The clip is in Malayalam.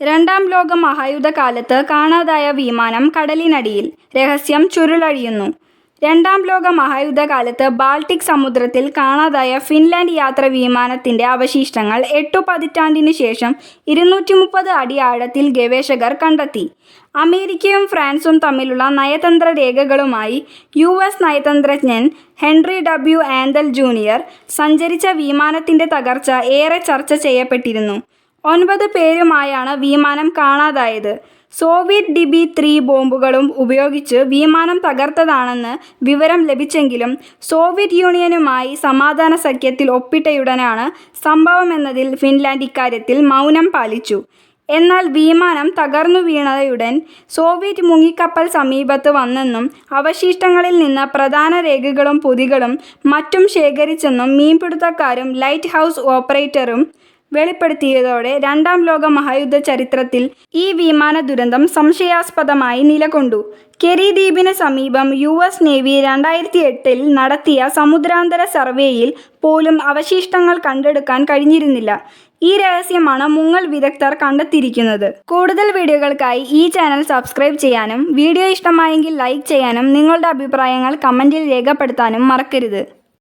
രണ്ടാം ലോക മഹായുദ്ധകാലത്ത് കാണാതായ വിമാനം കടലിനടിയിൽ, രഹസ്യം ചുരുളഴിയുന്നു രണ്ടാം ലോക മഹായുദ്ധകാലത്ത് ബാൾട്ടിക് സമുദ്രത്തിൽ കാണാതായ ഫിൻലാൻഡ് യാത്ര വിമാനത്തിന്റെ അവശിഷ്ടങ്ങൾ എട്ടു പതിറ്റാണ്ടിനു ശേഷം ഇരുന്നൂറ്റി മുപ്പത് അടി ആഴത്തിൽ ഗവേഷകർ കണ്ടെത്തി. അമേരിക്കയും ഫ്രാൻസും തമ്മിലുള്ള നയതന്ത്ര രേഖകളുമായി യു. എസ്. നയതന്ത്രജ്ഞൻ ഹെൻറി ഡബ്ല്യു. ആന്തൽ ജൂനിയർ സഞ്ചരിച്ച വിമാനത്തിന്റെ തകർച്ച ഏറെ ചർച്ച ചെയ്യപ്പെട്ടിരുന്നു. ഒൻപത് പേരുമായാണ് വിമാനം കാണാതായത്. സോവിയറ്റ് ഡിബി ത്രീ ബോംബുകളും ഉപയോഗിച്ച് വിമാനം തകർത്തതാണെന്ന് വിവരം ലഭിച്ചെങ്കിലും സോവിയറ്റ് യൂണിയനുമായി സമാധാന സഖ്യത്തിൽ ഒപ്പിട്ടയുടനാണ് സംഭവമെന്നതിൽ ഫിൻലാൻഡ് ഇക്കാര്യത്തിൽ മൗനം പാലിച്ചു. എന്നാൽ വിമാനം തകർന്നു വീണതയുടൻ സോവിയറ്റ് മുങ്ങിക്കപ്പൽ സമീപത്ത് വന്നെന്നും അവശിഷ്ടങ്ങളിൽ നിന്ന് പ്രധാന രേഖകളും പൊതികളും മറ്റും ശേഖരിച്ചെന്നും മീൻപിടുത്തക്കാരും ലൈറ്റ് ഹൗസ് ഓപ്പറേറ്ററും വെളിപ്പെടുത്തിയതോടെ രണ്ടാം ലോക മഹായുദ്ധ ചരിത്രത്തിൽ ഈ വിമാന ദുരന്തം സംശയാസ്പദമായി നിലകൊണ്ടു. കെരി ദ്വീപിന് സമീപം യു. എസ്. നേവി രണ്ടായിരത്തി എട്ടിൽ നടത്തിയ സമുദ്രാന്തര സർവേയിൽ പോലും അവശിഷ്ടങ്ങൾ കണ്ടെടുക്കാൻ കഴിഞ്ഞിരുന്നില്ല. ഈ രഹസ്യമാണ് മുങ്ങൽ വിദഗ്ധർ കണ്ടെത്തിയിരിക്കുന്നത്. കൂടുതൽ വീഡിയോകൾക്കായി ഈ ചാനൽ സബ്സ്ക്രൈബ് ചെയ്യാനും വീഡിയോ ഇഷ്ടമായെങ്കിൽ ലൈക്ക് ചെയ്യാനും നിങ്ങളുടെ അഭിപ്രായങ്ങൾ കമന്റിൽ രേഖപ്പെടുത്താനും മറക്കരുത്.